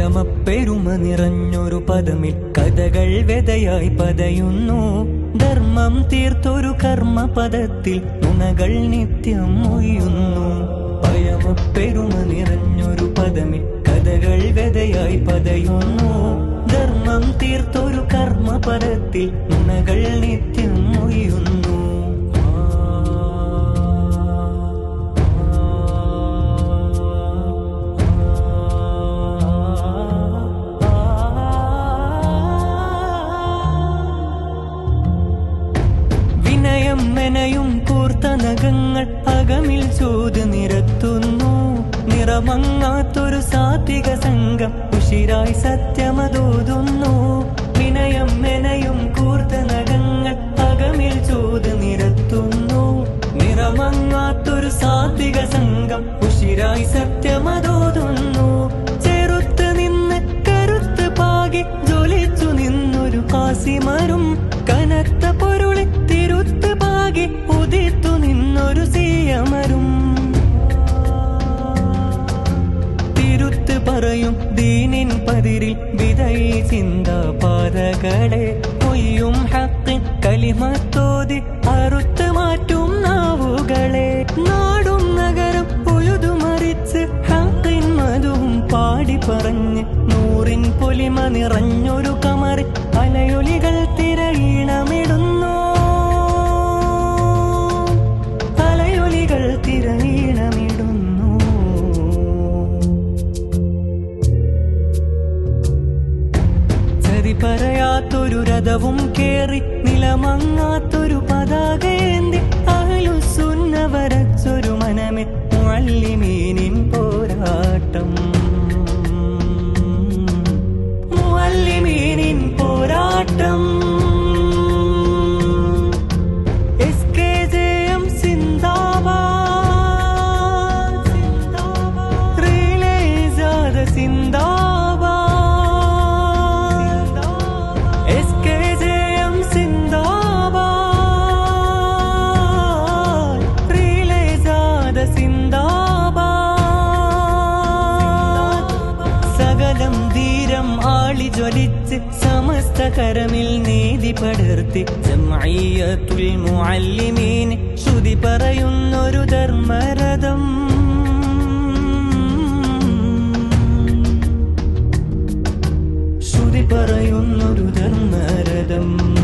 പയമപ്പെരുമ നിറഞ്ഞൊരു പദമിൽ കഥകൾ വെതയായി പതയുന്നു. ധർമ്മം തീർത്തൊരു കർമ്മ പദത്തിൽ നുണകൾ നിത്യം മൊയ്യുന്നു. പയമപ്പെരുമ നിറഞ്ഞൊരു പദമിൽ കഥകൾ വെതയായി പതയുന്നു. ധർമ്മം തീർത്തൊരു കർമ്മ പദത്തിൽ നുണകൾ നിത്യം വിനയം മെനയും കൂർത്ത നഖങ്ങൾ അകമിൽ ചൂത് നിരത്തുന്നു. നിറമങ്ങാത്തൊരു സാത്വിക സംഘം ഉഷിരായി സത്യമതോതുന്നു. വിനയം മെനയും കൂർത്ത നഖങ്ങൾ അകമിൽ ചൂത് നിരത്തുന്നു. നിറമങ്ങാത്തൊരു സാത്വിക സംഘം ഉഷിരായി സത്യമതോതുന്നു. ചെറുത്ത് നിന്ന് കരുത്ത് പാകി ജ്വലിച്ചു നിന്നൊരു കാസിമരും കനത്ത തിരുത്ത് ഉദിത്തു നിന്നൊരു സീയമരും. തിരുത്ത് പറയും ദീനിൻ പതിരിൽ വിതയി ചിന്ത പാതകളെ കൊയ്യും ഹക്കിൻ കലിമത്തോതി അറുത്ത് മാറ്റും നാവുകളെ. നാടും നഗരം ഉഴുതുമറിച്ച് ഹക്കിൻ മധുവും പാടി പറഞ്ഞ് നൂറിൻ പൊലിമ നിറഞ്ഞൊരു കമറി അലയൊലികൾ തിരയീണമിടുന്നു പറയാത്തൊരു രഥവും കേറി നിലമങ്ങാത്തൊരു പതാകയേന്തി അഹലുസുന്ന വരച്ചൊരു മനമെ മുള്ളിമീനിൻ പോരാട്ടം. മുള്ളിമീനിൻ പോരാട്ടം. ധീരം ആളി ജ്വലിച്ച് സമസ്ത കരമിൽ നീതി പടർത്തി. ജമയത്തുൽ ശ്രുതി പറയുന്നൊരു ധർമ്മരഥം. ശ്രുതി പറയുന്നൊരു ധർമ്മരഥം.